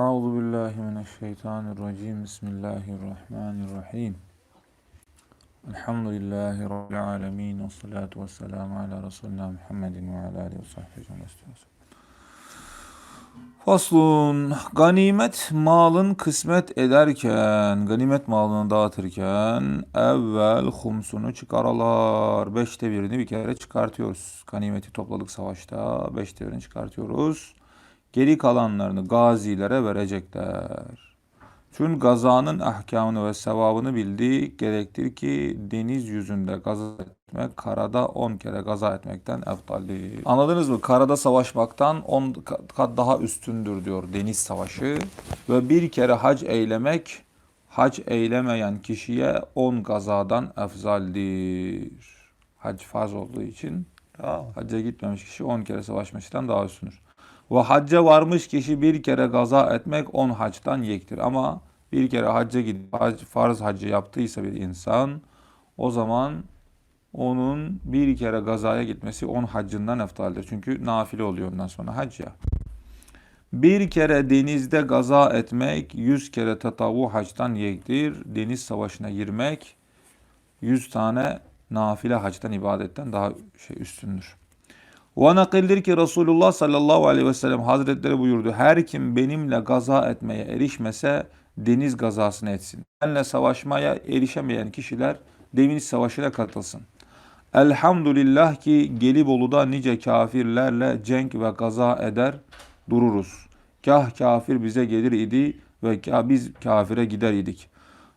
Euzu billahi mineşşeytanirracim. Bismillahirrahmanirrahim. Elhamdülillahi rabbil alamin ve salatu vesselamu ala resulina Muhammedin ve ala alihi ve sahbihi ecmaîn. Faslun ganimet malın kısmet ederken, ganimet malını dağıtırken evvel humsunu çıkarırlar. Beşte birini bir kere çıkartıyoruz. Ganimeti topladık savaşta. Beşte birini çıkartıyoruz. Geri kalanlarını gazilere verecekler. Çünkü gazanın ahkamını ve sevabını bildik. Gerektir ki deniz yüzünde gaza etmek, karada 10 kere gaza etmekten eftaldir. Anladınız mı? Karada savaşmaktan 10 kat daha üstündür diyor deniz savaşı. Ve bir kere hac eylemek, hac eylemeyen kişiye 10 gazadan efzaldir. Hac farz olduğu için hacca gitmemiş kişi 10 kere savaşmıştan daha üstündür. Ve hacca varmış kişi bir kere gaza etmek on hacdan yektir. Ama bir kere hacca gidip hac, farz hacı yaptıysa bir insan o zaman onun bir kere gazaya gitmesi on haccından eftaldir. Çünkü nafile oluyor ondan sonra hac ya. Bir kere denizde gaza etmek yüz kere tatavu hacdan yektir. Deniz savaşına girmek yüz tane nafile hacdan ibadetten daha şey üstündür. Ve nakildir ki Resulullah sallallahu aleyhi ve sellem hazretleri buyurdu. Her kim benimle gaza etmeye erişmese deniz gazasını etsin. Benimle savaşmaya erişemeyen kişiler deniz savaşına katılsın. Elhamdülillah ki Gelibolu'da nice kafirlerle cenk ve gaza eder dururuz. Kah kafir bize gelir idi ve kah biz kafire gider idik.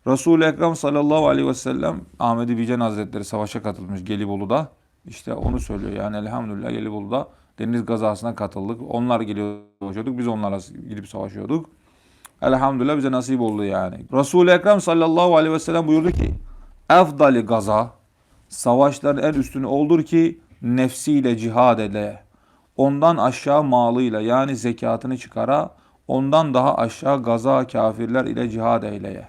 Resul-i Ekrem sallallahu aleyhi ve sellem Ahmet-i Bican Hazretleri savaşa katılmış Gelibolu'da. İşte onu söylüyor yani elhamdülillah Gelibolu'da deniz gazasına katıldık. Onlar geliyorduk biz onlarla gidip savaşıyorduk. Elhamdülillah bize nasip oldu yani. Resul-i Ekrem sallallahu aleyhi ve sellem buyurdu ki Efdali gaza savaşların en üstünü oldur ki nefsiyle cihad ede. Ondan aşağı malıyla yani zekatını çıkara. Ondan daha aşağı gaza kafirler ile cihad eyleye.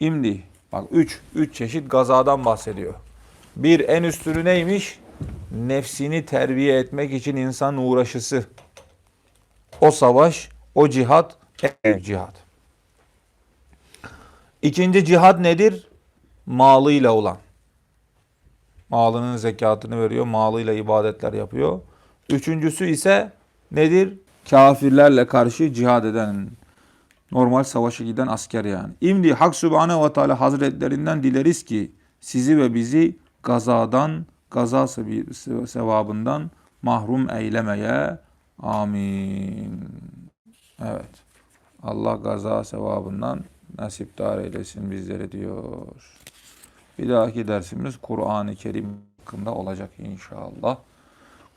İmdi bak 3 3 çeşit gazadan bahsediyor. Bir en üstünü neymiş? Nefsini terbiye etmek için insan uğraşısı. O savaş, o cihat, en cihat. İkinci cihat nedir? Malıyla olan. Malının zekatını veriyor, malıyla ibadetler yapıyor. Üçüncüsü ise nedir? Kafirlerle karşı cihad eden, normal savaşa giden asker yani. İmdi Hak Sübhanehu ve Teala Hazretlerinden dileriz ki sizi ve bizi gazadan, gaza sevabından mahrum eylemeye. Amin. Evet. Allah gaza sevabından nasipdar eylesin bizleri diyor. Bir dahaki dersimiz Kur'an-ı Kerim hakkında olacak inşallah.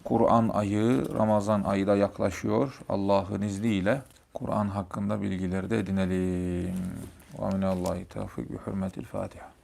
Kur'an ayı, Ramazan ayı da yaklaşıyor. Allah'ın izniyle Kur'an hakkında bilgileri de edinelim. Ve minallahi tevfik bi hürmetil Fatiha.